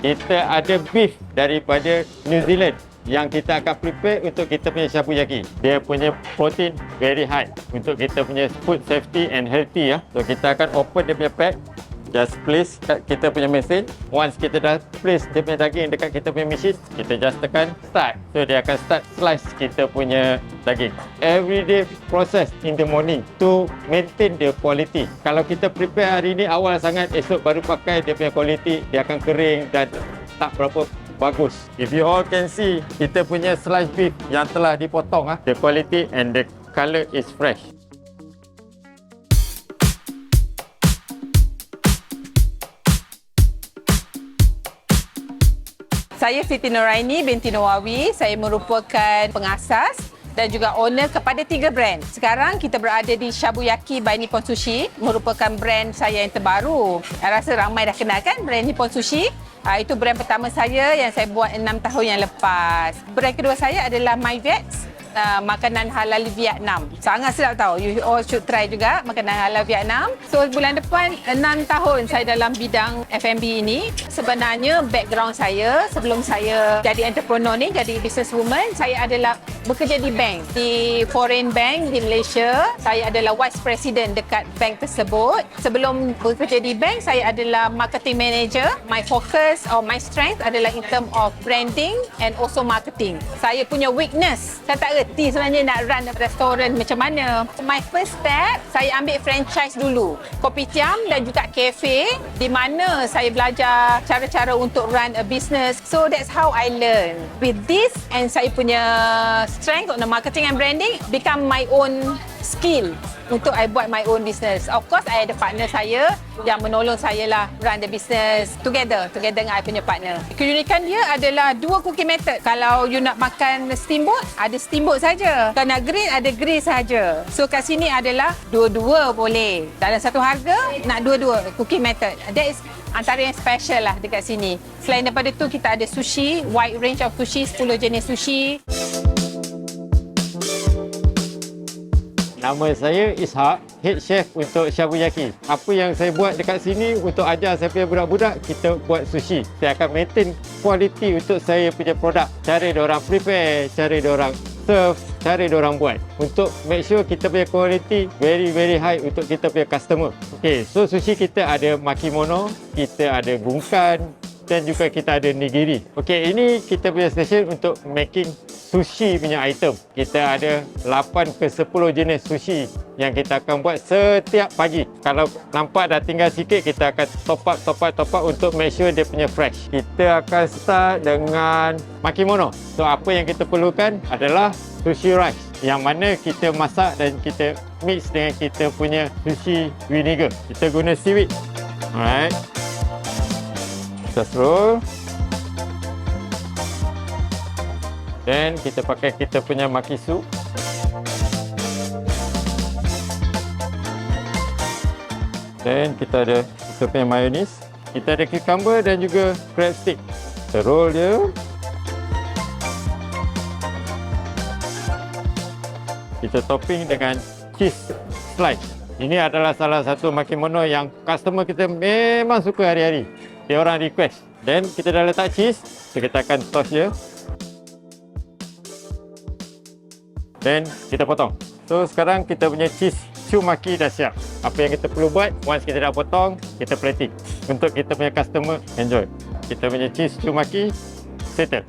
Kita ada beef daripada New Zealand yang kita akan prepare untuk kita punya shabu yaki. Dia punya protein very high untuk kita punya food safety and healthy ya. So kita akan open dia punya pack just place kat kita punya mesin. Once kita dah place dia punya daging dekat kita punya mesin, kita just tekan start. So dia akan start slice kita punya daging. Everyday process in the morning to maintain the quality. Kalau kita prepare hari ni awal sangat, esok baru pakai dia punya quality, dia akan kering dan tak berapa bagus. If you all can see, kita punya slice beef yang telah dipotong ah, the quality and the color is fresh. Saya Siti Nuraini binti Nawawi. Saya merupakan pengasas dan juga owner kepada tiga brand. Sekarang kita berada di Shabuyaki by Nippon Sushi, merupakan brand saya yang terbaru. Saya rasa ramai dah kenal kan brand Nippon Sushi. Uh, itu brand pertama saya yang saya buat enam tahun yang lepas. Brand kedua saya adalah MyVets. Uh, makanan halal Vietnam. Sangat sedap tahu. You all should try juga makanan halal Vietnam. So bulan depan 6 tahun saya dalam bidang F&B ini. Sebenarnya background saya sebelum saya jadi entrepreneur ni, jadi businesswoman, saya adalah bekerja di bank. Di foreign bank di Malaysia. Saya adalah vice president dekat bank tersebut. Sebelum bekerja di bank, saya adalah marketing manager. My focus or my strength adalah in term of branding and also marketing. Saya punya weakness, saya tak reti sebenarnya nak run restoran macam mana. My first step, saya ambil franchise dulu. Kopitiam dan juga cafe di mana saya belajar cara-cara untuk run a business. So that's how I learn. With this and saya punya strength on the marketing and branding become my own skill untuk I buat my own business. Of course, I ada partner saya yang menolong saya lah run the business together, together dengan I punya partner. Keunikan dia adalah dua cooking method. Kalau you nak makan steamboat, ada steamboat saja. Kalau nak grill, ada grill saja. So kat sini adalah dua-dua boleh. Dalam satu harga, nak dua-dua cooking method. That is antara yang special lah dekat sini. Selain daripada tu, kita ada sushi, wide range of sushi, 10 jenis sushi. Nama saya Ishak, head chef untuk Shabuyaki. Apa yang saya buat dekat sini untuk ajar saya punya budak-budak, kita buat sushi. Saya akan maintain quality untuk saya punya produk. Cara diorang prepare, cara diorang serve, cara diorang buat. Untuk make sure kita punya quality very very high untuk kita punya customer. Okay, so sushi kita ada makimono, kita ada gungkan, dan juga kita ada nigiri. Okey, ini kita punya station untuk making sushi punya item. Kita ada 8 ke 10 jenis sushi yang kita akan buat setiap pagi. Kalau nampak dah tinggal sikit, kita akan top up, top up, top up untuk make sure dia punya fresh. Kita akan start dengan makimono. So, apa yang kita perlukan adalah sushi rice yang mana kita masak dan kita mix dengan kita punya sushi vinegar. Kita guna seaweed. Alright. Just roll. Dan kita pakai kita punya makisu. Dan kita ada kita punya mayonis. Kita ada cucumber dan juga crab stick. Kita roll dia. Kita topping dengan cheese slice. Ini adalah salah satu makimono yang customer kita memang suka hari-hari. Dia orang request. Dan kita dah letak cheese. So kita akan toss dia. Dan kita potong. So sekarang kita punya cheese chumaki dah siap. Apa yang kita perlu buat, once kita dah potong, kita plating. Untuk kita punya customer enjoy. Kita punya cheese chumaki settle.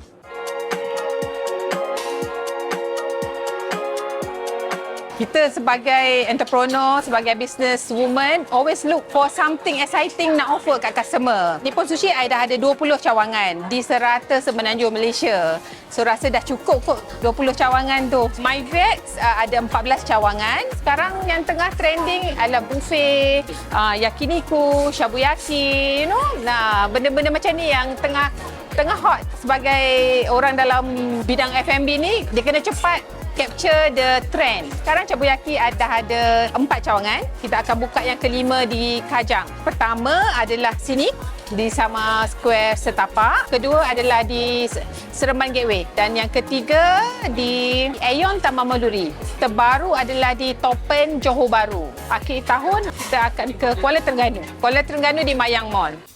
Kita sebagai entrepreneur, sebagai business woman, always look for something exciting nak offer kat customer. Nippon Sushi, I dah ada 20 cawangan di serata semenanjung Malaysia. So rasa dah cukup kot 20 cawangan tu. My Vets uh, ada 14 cawangan. Sekarang yang tengah trending adalah buffet, uh, yakiniku, shabuyaki, you know. Nah, benda-benda macam ni yang tengah tengah hot sebagai orang dalam bidang F&B ni, dia kena cepat capture the trend. Sekarang Cabuyaki ada ada empat cawangan. Kita akan buka yang kelima di Kajang. Pertama adalah sini di sama Square Setapak. Kedua adalah di Seremban Gateway. Dan yang ketiga di Aeon Taman Meluri. Terbaru adalah di Topen Johor Bahru. Akhir tahun kita akan ke Kuala Terengganu. Kuala Terengganu di Mayang Mall.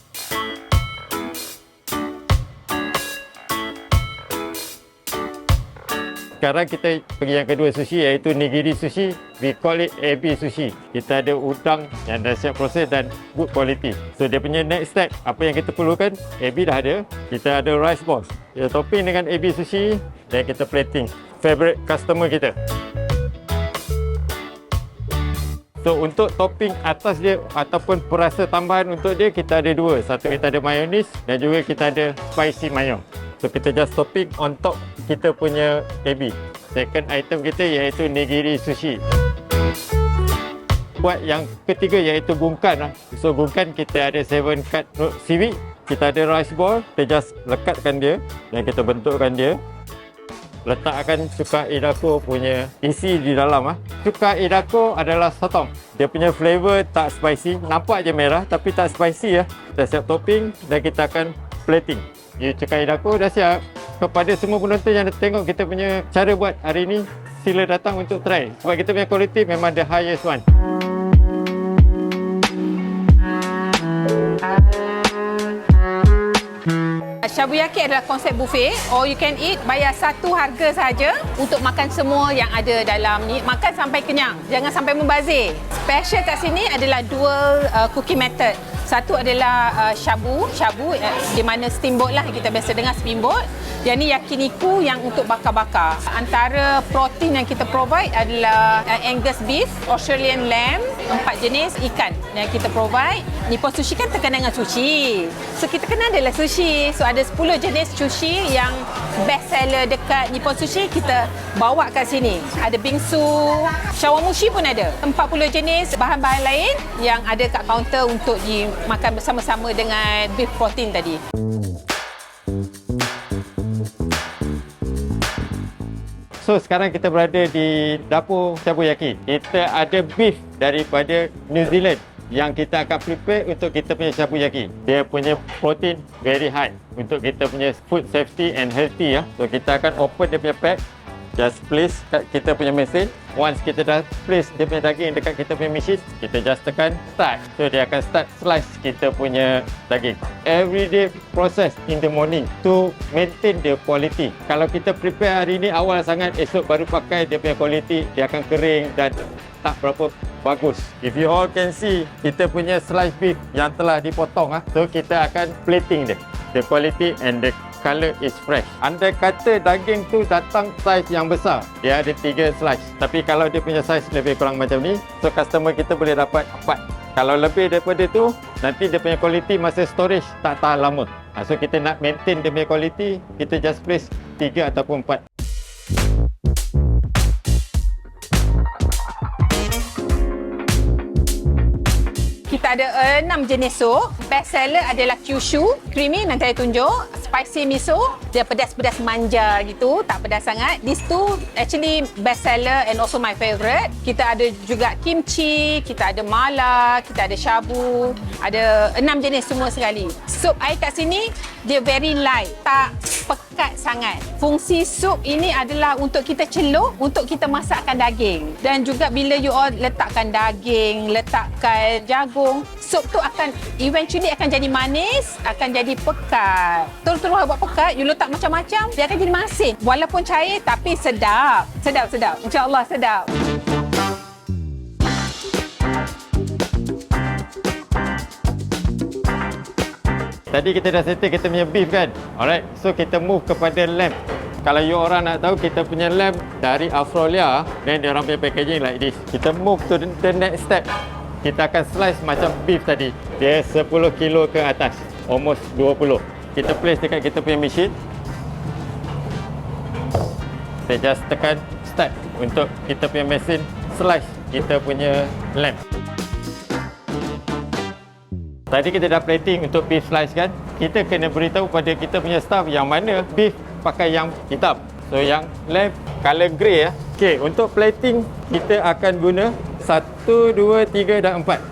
Sekarang kita pergi yang kedua sushi iaitu nigiri sushi. We call it AB sushi. Kita ada udang yang dah siap proses dan good quality. So dia punya next step, apa yang kita perlukan? AB dah ada. Kita ada rice balls. Kita topping dengan AB sushi dan kita plating. Favorite customer kita. So untuk topping atas dia ataupun perasa tambahan untuk dia kita ada dua. Satu kita ada mayonis dan juga kita ada spicy mayo. So kita just topping on top kita punya ebi. Second item kita iaitu nigiri sushi. Buat yang ketiga iaitu gungkan lah. So gungkan kita ada seven cut seaweed. Kita ada rice ball. Kita just lekatkan dia dan kita bentukkan dia letakkan cuka idako punya isi di dalam ah. Cuka idako adalah sotong. Dia punya flavor tak spicy, nampak je merah tapi tak spicy ya. Kita siap topping dan kita akan plating. Ya, cuka idako dah siap. Kepada semua penonton yang tengok kita punya cara buat hari ini, sila datang untuk try. Sebab kita punya quality memang the highest one. Shabuyaki adalah konsep buffet or you can eat bayar satu harga saja untuk makan semua yang ada dalam ni makan sampai kenyang jangan sampai membazir special kat sini adalah dual uh, cooking method satu adalah uh, shabu. Shabu uh, di mana steamboat lah kita biasa dengar steamboat. Yang ni yakiniku yang untuk bakar-bakar. Antara protein yang kita provide adalah uh, Angus beef Australian lamb empat jenis ikan yang kita provide Nippon Sushi kan terkenal dengan sushi so kita kenal adalah sushi so ada 10 jenis sushi yang best seller dekat Nippon Sushi kita bawa kat sini. Ada bingsu, shawamushi pun ada. 40 jenis bahan-bahan lain yang ada kat kaunter untuk dimakan bersama-sama dengan beef protein tadi. So sekarang kita berada di dapur Shabuyaki. Kita ada beef daripada New Zealand yang kita akan prepare untuk kita punya shabuyaki. Dia punya protein very high untuk kita punya food safety and healthy ya. So kita akan open dia punya pack. Just place kat kita punya mesin. Once kita dah place dia punya daging dekat kita punya mesin, kita just tekan start. So dia akan start slice kita punya daging. Everyday process in the morning to maintain the quality. Kalau kita prepare hari ni awal sangat, esok baru pakai dia punya quality, dia akan kering dan tak berapa bagus. If you all can see, kita punya slice beef yang telah dipotong ah. So kita akan plating dia. The quality and the colour is fresh. Anda kata daging tu datang saiz yang besar. Dia ada tiga slice. Tapi kalau dia punya saiz lebih kurang macam ni, so customer kita boleh dapat empat. Kalau lebih daripada tu, nanti dia punya quality masa storage tak tahan lama. Ah, so kita nak maintain dia punya quality, kita just place tiga ataupun empat. Ada enam jenis sup. Best seller adalah Kyushu, creamy nanti saya tunjuk. Spicy miso, dia pedas-pedas manja gitu, tak pedas sangat. These two actually best seller and also my favourite. Kita ada juga kimchi, kita ada mala, kita ada shabu, ada enam jenis semua sekali. Sup air kat sini dia very light, tak pekat sangat. Fungsi sup ini adalah untuk kita celup, untuk kita masakkan daging. Dan juga bila you all letakkan daging, letakkan jagung, sup tu akan eventually akan jadi manis, akan jadi pekat. Terus-terus buat pekat, you letak macam-macam, dia akan jadi masin. Walaupun cair tapi sedap. Sedap, sedap. InsyaAllah sedap. Tadi kita dah settle kita punya beef kan? Alright, so kita move kepada lamb. Kalau you orang nak tahu kita punya lamb dari Australia, then dia orang punya packaging like this. Kita move to the, the next step. Kita akan slice macam beef tadi. Dia 10 kilo ke atas. Almost 20. Kita place dekat kita punya mesin. Saya just tekan start untuk kita punya mesin slice kita punya lamb. Tadi kita dah plating untuk beef slice kan. Kita kena beritahu pada kita punya staff yang mana beef pakai yang hitam. So yang lamb color grey ya. Okey, untuk plating kita akan guna 1 2 3 dan 4.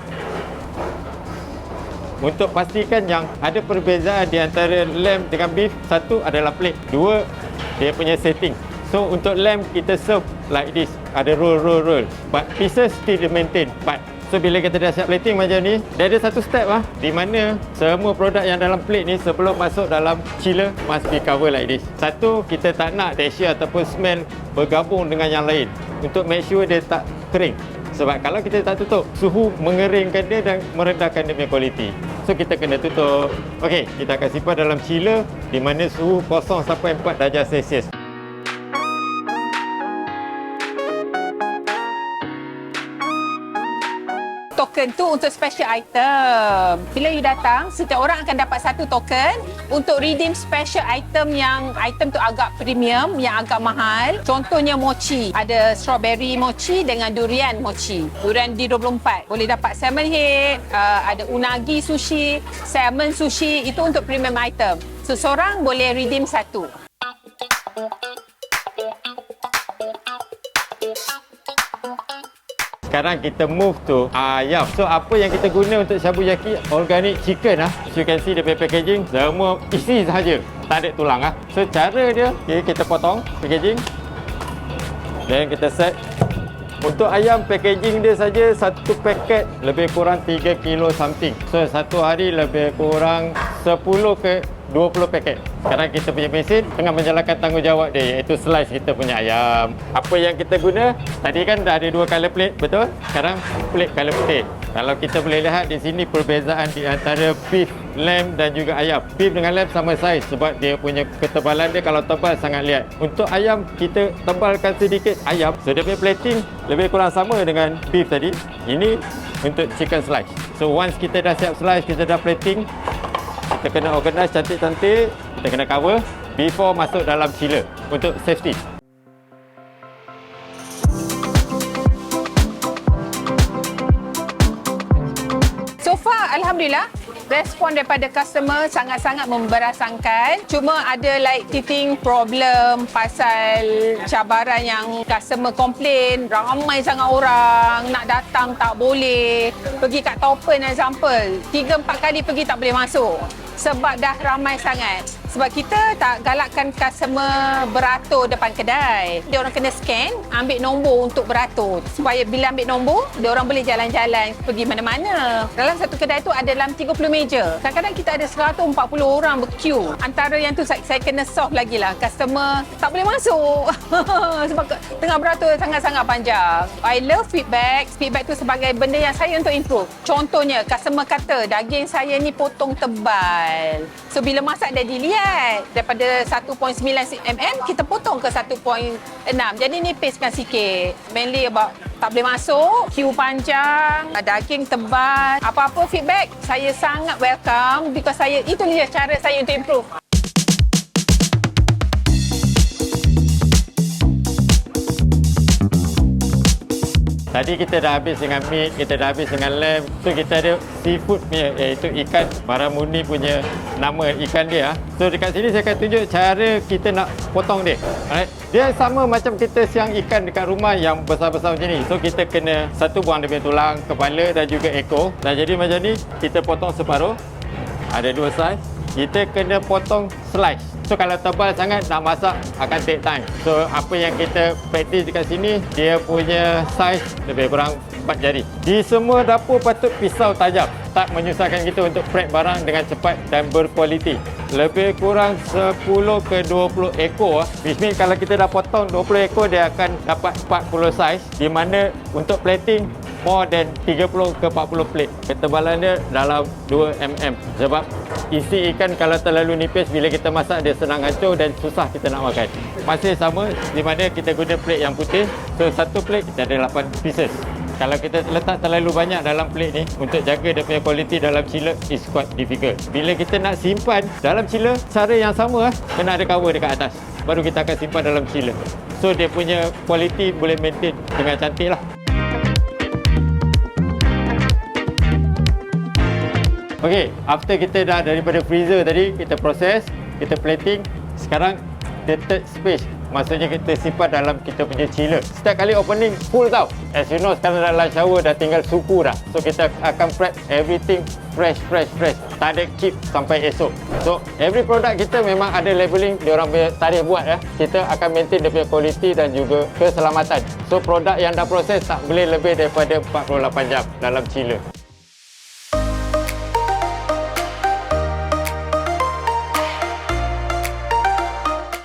Untuk pastikan yang ada perbezaan di antara lamb dengan beef, satu adalah plate, dua dia punya setting. So untuk lamb kita serve like this, ada roll roll roll. But pieces still maintain, but So bila kita dah siap plating macam ni, dia ada satu step ah di mana semua produk yang dalam plate ni sebelum masuk dalam chiller must be cover like this. Satu, kita tak nak texture ataupun smell bergabung dengan yang lain untuk make sure dia tak kering. Sebab kalau kita tak tutup, suhu mengeringkan dia dan merendahkan dia punya kualiti. So kita kena tutup. Okey, kita akan simpan dalam chiller di mana suhu 0 sampai 4 darjah Celsius. Token tu untuk special item. Bila you datang, setiap orang akan dapat satu token untuk redeem special item yang item tu agak premium, yang agak mahal. Contohnya mochi. Ada strawberry mochi dengan durian mochi. Durian D24. Boleh dapat salmon head, uh, ada unagi sushi, salmon sushi. Itu untuk premium item. Seseorang boleh redeem satu. Sekarang kita move to ayam. So apa yang kita guna untuk shabu yaki organic chicken ah. As you can see the packaging semua isi sahaja. Tak ada tulang ah. So cara dia okay, kita potong packaging. Dan kita set untuk ayam packaging dia saja satu paket lebih kurang 3 kilo something. So satu hari lebih kurang 10 ke 20 paket. Sekarang kita punya mesin tengah menjalankan tanggungjawab dia iaitu slice kita punya ayam. Apa yang kita guna? Tadi kan dah ada dua color plate, betul? Sekarang plate color putih. Kalau kita boleh lihat di sini perbezaan di antara beef, lamb dan juga ayam. Beef dengan lamb sama saiz sebab dia punya ketebalan dia kalau tebal sangat lihat. Untuk ayam kita tebalkan sedikit ayam. So dia punya plating lebih kurang sama dengan beef tadi. Ini untuk chicken slice. So once kita dah siap slice, kita dah plating, kita kena organize cantik-cantik, kita kena cover before masuk dalam chiller untuk safety. So far, Alhamdulillah, respon daripada customer sangat-sangat memberasakan. Cuma ada like teething problem pasal cabaran yang customer komplain. Ramai sangat orang nak datang tak boleh. Pergi kat Topen example, 3-4 kali pergi tak boleh masuk. Sebab dah ramai sangat. Sebab kita tak galakkan customer beratur depan kedai. Dia orang kena scan, ambil nombor untuk beratur. Supaya bila ambil nombor, dia orang boleh jalan-jalan pergi mana-mana. Dalam satu kedai tu ada dalam 30 meja. Kadang-kadang kita ada 140 orang berqueue. Antara yang tu saya, saya kena solve lagi lah. Customer tak boleh masuk. Sebab tengah beratur sangat-sangat panjang. I love feedback. Feedback tu sebagai benda yang saya untuk improve. Contohnya, customer kata daging saya ni potong tebal. So bila masak dah dilihat daripada 1.9 mm kita potong ke 1.6. Jadi nipiskan sikit. Mainly about tak boleh masuk, queue panjang, daging tebal. Apa-apa feedback saya sangat welcome because saya itu dia cara saya untuk improve. Tadi kita dah habis dengan meat, kita dah habis dengan lamb. So kita ada seafood punya iaitu ikan baramuni punya nama ikan dia. ah. So dekat sini saya akan tunjuk cara kita nak potong dia. Alright. Dia sama macam kita siang ikan dekat rumah yang besar-besar macam ni. So kita kena satu buang dia punya tulang, kepala dan juga ekor. Dan jadi macam ni kita potong separuh. Ada dua saiz. Kita kena potong slice. So kalau tebal sangat nak masak akan take time. So apa yang kita practice dekat sini dia punya saiz lebih kurang 4 jari. Di semua dapur patut pisau tajam. Tak menyusahkan kita untuk prep barang dengan cepat dan berkualiti. Lebih kurang 10 ke 20 ekor. Which means kalau kita dah potong 20 ekor dia akan dapat 40 saiz. Di mana untuk plating more than 30 ke 40 plate. Ketebalan dia dalam 2 mm. Sebab isi ikan kalau terlalu nipis bila kita masak dia senang hancur dan susah kita nak makan. Masih sama di mana kita guna plate yang putih. So satu plate kita ada 8 pieces. Kalau kita letak terlalu banyak dalam plate ni untuk jaga dia punya kualiti dalam chiller is quite difficult. Bila kita nak simpan dalam chiller, cara yang sama ah, kena ada cover dekat atas. Baru kita akan simpan dalam chiller. So dia punya kualiti boleh maintain dengan cantik lah. Okey, after kita dah daripada freezer tadi, kita proses, kita plating. Sekarang the third stage Maksudnya kita simpan dalam kita punya chiller. Setiap kali opening full tau. As you know sekarang dalam shower dah tinggal suhu dah. So kita akan prep everything fresh fresh fresh. Tak ada keep sampai esok. So every product kita memang ada labeling dia orang punya tarikh buat ya. Kita akan maintain dia punya quality dan juga keselamatan. So produk yang dah proses tak boleh lebih daripada 48 jam dalam chiller.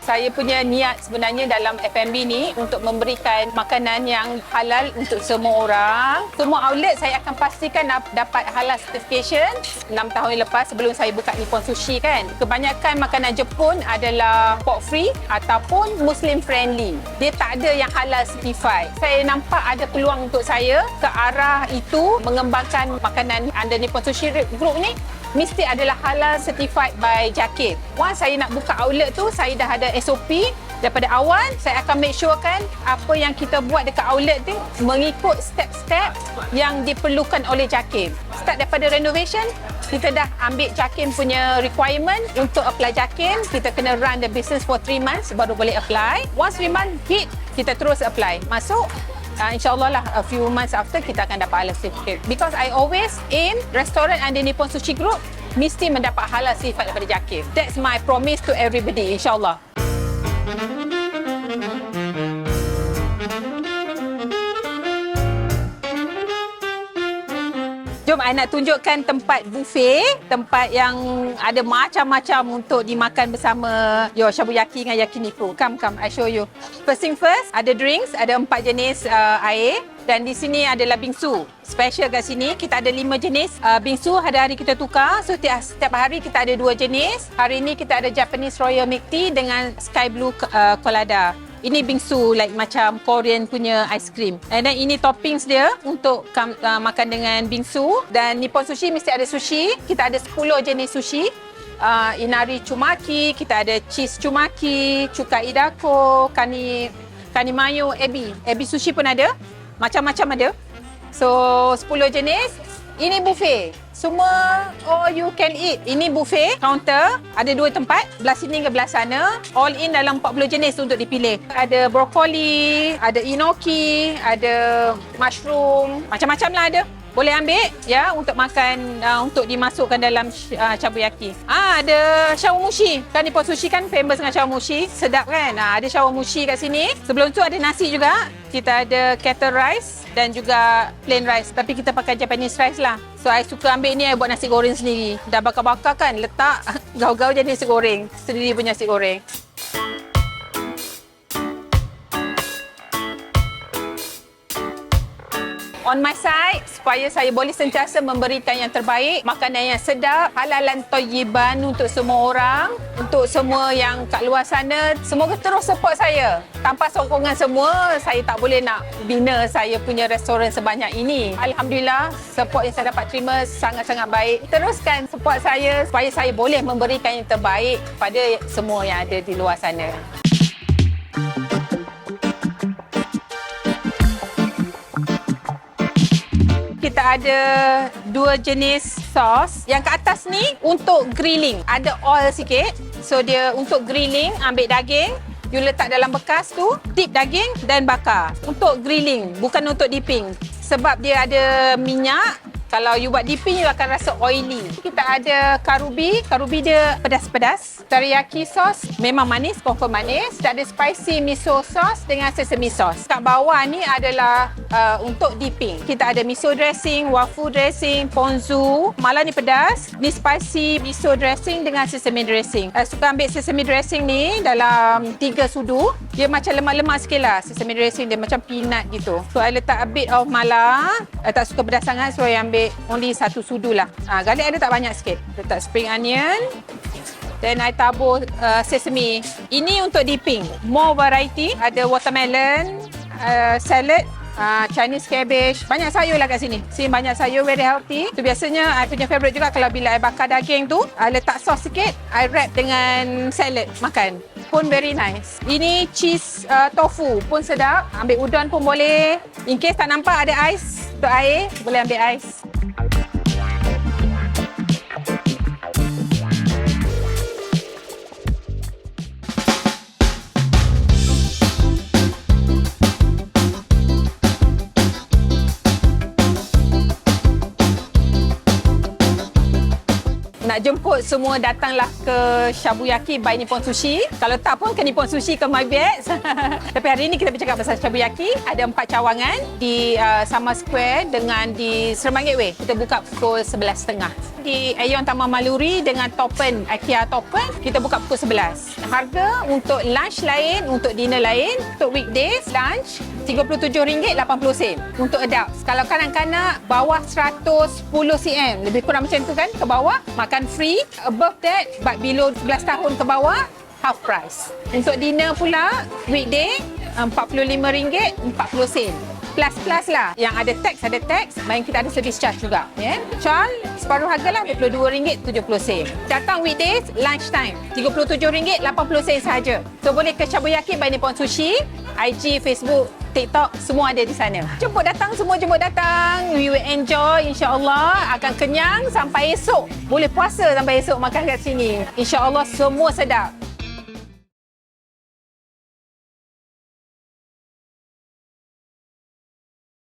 Saya punya niat sebenarnya dalam F&B ni untuk memberikan makanan yang halal untuk semua orang. Semua outlet saya akan pastikan dap- dapat halal certification 6 tahun lepas sebelum saya buka Nippon Sushi kan. Kebanyakan makanan Jepun adalah pork free ataupun Muslim friendly. Dia tak ada yang halal certified. Saya nampak ada peluang untuk saya ke arah itu mengembangkan makanan under Nippon Sushi Group ni mesti adalah halal certified by JAKIM. Once saya nak buka outlet tu, saya dah ada SOP daripada awal. Saya akan make sure kan apa yang kita buat dekat outlet tu mengikut step-step yang diperlukan oleh JAKIM. Start daripada renovation, kita dah ambil JAKIM punya requirement untuk apply JAKIM. Kita kena run the business for 3 months baru boleh apply. Once 3 months hit, kita terus apply. Masuk, Uh, InsyaAllah lah a few months after kita akan dapat halal certificate. Because I always aim restoran under Nippon Sushi Group mesti mendapat halal certificate daripada JAKIM. That's my promise to everybody insyaAllah. Jom I nak tunjukkan tempat buffet, tempat yang ada macam-macam untuk dimakan bersama your shabuyaki dengan yakiniku. Come, come, I show you. First thing first, ada drinks, ada empat jenis uh, air dan di sini adalah bingsu. Special kat sini, kita ada lima jenis uh, bingsu hari-hari kita tukar. So setiap, setiap hari kita ada dua jenis. Hari ini kita ada Japanese Royal Milk Tea dengan Sky Blue uh, Colada. Ini bingsu like macam Korean punya ice cream. And then ini toppings dia untuk kam, uh, makan dengan bingsu dan Nippon Sushi mesti ada sushi. Kita ada 10 jenis sushi. Uh, inari chumaki, kita ada cheese chumaki, cuka idako, kani kani mayo, ebi. Ebi sushi pun ada. Macam-macam ada. So 10 jenis. Ini buffet. Semua all you can eat. Ini buffet, counter. Ada dua tempat, belah sini ke belah sana. All in dalam 40 jenis untuk dipilih. Ada brokoli, ada enoki, ada mushroom. Macam-macam lah ada. Boleh ambil ya untuk makan uh, untuk dimasukkan dalam uh, chabuyaki. Ah ada shawamushi. Kan Nippon Sushi kan famous dengan shawamushi. Sedap kan? Ah ada shawamushi kat sini. Sebelum tu ada nasi juga. Kita ada kettle rice dan juga plain rice. Tapi kita pakai Japanese rice lah. So I suka ambil ni I buat nasi goreng sendiri. Dah bakar-bakar kan letak gaul-gaul jadi nasi goreng. Sendiri punya nasi goreng. On my side, supaya saya boleh sentiasa memberikan yang terbaik, makanan yang sedap, halalan toyiban untuk semua orang, untuk semua yang kat luar sana, semoga terus support saya. Tanpa sokongan semua, saya tak boleh nak bina saya punya restoran sebanyak ini. Alhamdulillah, support yang saya dapat terima sangat-sangat baik. Teruskan support saya supaya saya boleh memberikan yang terbaik pada semua yang ada di luar sana. Kita ada dua jenis sos. Yang ke atas ni untuk grilling. Ada oil sikit. So dia untuk grilling, ambil daging, you letak dalam bekas tu, dip daging dan bakar. Untuk grilling, bukan untuk dipping. Sebab dia ada minyak, kalau you buat dipping, you akan rasa oily. Kita ada karubi. Karubi dia pedas-pedas. Teriyaki sauce memang manis, confirm manis. Kita ada spicy miso sauce dengan sesame sauce. Kat bawah ni adalah uh, untuk dipping. Kita ada miso dressing, wafu dressing, ponzu. Malah ni pedas. Ni spicy miso dressing dengan sesame dressing. Uh, suka ambil sesame dressing ni dalam tiga sudu. Dia macam lemak-lemak sikit lah. Sesame dressing dia macam peanut gitu. So, I letak a bit of mala. I tak suka pedas sangat so I ambil only satu sudu lah. Ha, garlic ada tak banyak sikit. Letak spring onion. Then I tabur uh, sesame. Ini untuk dipping. More variety. Ada watermelon, uh, salad, uh, Chinese cabbage. Banyak sayur lah kat sini. Sini banyak sayur, very healthy. Tu biasanya I punya favourite juga kalau bila I bakar daging tu, I letak sos sikit, I wrap dengan salad makan. Pun very nice. Ini cheese uh, tofu pun sedap. Ambil udon pun boleh. In case tak nampak ada ais untuk air, boleh ambil ais. Nak jemput semua datanglah ke Shabuyaki by Nippon Sushi. Kalau tak pun ke Nippon Sushi ke My Bags. Tapi hari ini kita bercakap pasal Shabuyaki. Ada empat cawangan di uh, Sama Square dengan di Seremban Gateway. Kita buka pukul 11.30. Di Aeon Taman Maluri dengan Toppen, IKEA Toppen, kita buka pukul 11. Harga untuk lunch lain, untuk dinner lain, untuk weekdays lunch RM37.80 sen untuk adults. Kalau kanak-kanak bawah 110 cm, lebih kurang macam tu kan ke bawah, makan free. Above that, but below 11 tahun ke bawah, half price. Untuk dinner pula, weekday RM45.40 sen. Plus-plus lah. Yang ada tax, ada tax. Main kita ada service charge juga. Ya. Chal, separuh harga lah RM22.70. Datang weekdays, lunch time. RM37.80 sahaja. So boleh ke Shabuyaki by Nippon Sushi, IG, Facebook, TikTok, semua ada di sana. Jemput datang, semua jemput datang. We will enjoy insyaAllah. Akan kenyang sampai esok. Boleh puasa sampai esok makan kat sini. InsyaAllah semua sedap.